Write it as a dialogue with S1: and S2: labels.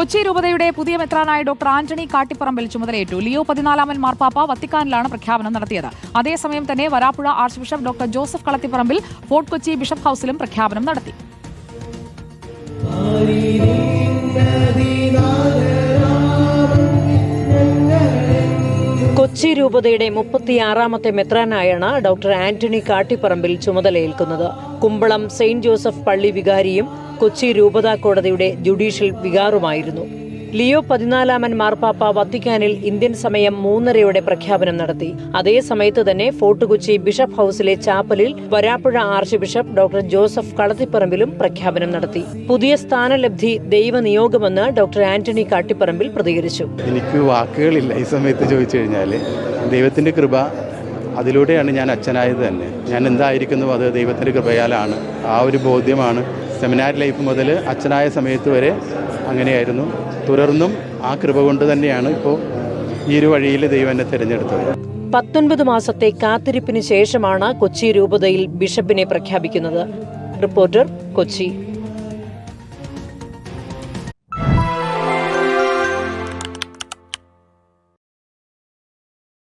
S1: കൊച്ചി രൂപതയുടെ പുതിയ മെത്രാനായ doctor Antony കാട്ടിപ്പറമ്പിൽ ചുമതലയേറ്റു. ലിയോ പതിനാലാമൻ മാർപ്പാപ്പ വത്തിക്കാനിലാണ് പ്രഖ്യാപനം നടത്തിയത്. അതേസമയം തന്നെ Varapuzha arch bishop doctor Joseph Kalathiparambil Fort Kochi bishop ഹൌസിലും പ്രഖ്യാപനം നടത്തി.
S2: കൊച്ചി രൂപതയുടെ മുപ്പത്തിയാറാമത്തെ മെത്രാനായാണ് ഡോക്ടർ ആന്റണി കാട്ടിപ്പറമ്പിൽ ചുമതലയേൽക്കുന്നത്. കുമ്പളം സെയിന്റ് ജോസഫ് പള്ളി വികാരിയും കൊച്ചി രൂപതാ കോടതിയുടെ ജുഡീഷ്യൽ വികാറുമായിരുന്നു. ലിയോ പതിനാലാമൻ മാർപ്പാപ്പ വത്തിക്കാനിൽ ഇന്ത്യൻ സമയം മൂന്നരയോടെ പ്രഖ്യാപനം നടത്തി. അതേ സമയത്ത് തന്നെ ഫോർട്ട് കൊച്ചി ബിഷപ്പ് ഹൌസിലെ ചാപ്പലിൽ Varapuzha arch bishop doctor Joseph കളത്തിപ്പറമ്പിലും പ്രഖ്യാപനം നടത്തി. പുതിയ സ്ഥാനലബ്ധി ദൈവനിയോഗമെന്ന് ഡോക്ടർ ആന്റണി കാട്ടിപ്പറമ്പിൽ പ്രതികരിച്ചു.
S3: എനിക്ക് വാക്കുകളില്ല. ഈ സമയത്ത് ചോദിച്ചു കഴിഞ്ഞാൽ ദൈവത്തിന്റെ കൃപ അതിലൂടെയാണ് ഞാൻ അച്ഛനായത് തന്നെ. ഞാൻ എന്തായിരിക്കുന്നു അത് ദൈവത്തിന്റെ കൃപയാലാണ്. ആ ഒരു ബോധ്യമാണ് സെമിനാർ ലൈഫ് മുതൽ അച്ഛനായ സമയത്ത് വരെ അങ്ങനെയായിരുന്നു. തുടർന്നും ആ കൃപ കൊണ്ട് തന്നെയാണ് ഇപ്പോൾ ഈ ഒരു വഴിയിൽ ദൈവം എന്നെ തിരഞ്ഞെടുത്തത്.
S2: പത്തൊൻപത് മാസത്തെ കാത്തിരിപ്പിന് ശേഷമാണ് കൊച്ചി രൂപതയിൽ ബിഷപ്പിനെ പ്രഖ്യാപിക്കുന്നത്. റിപ്പോർട്ടർ കൊച്ചി.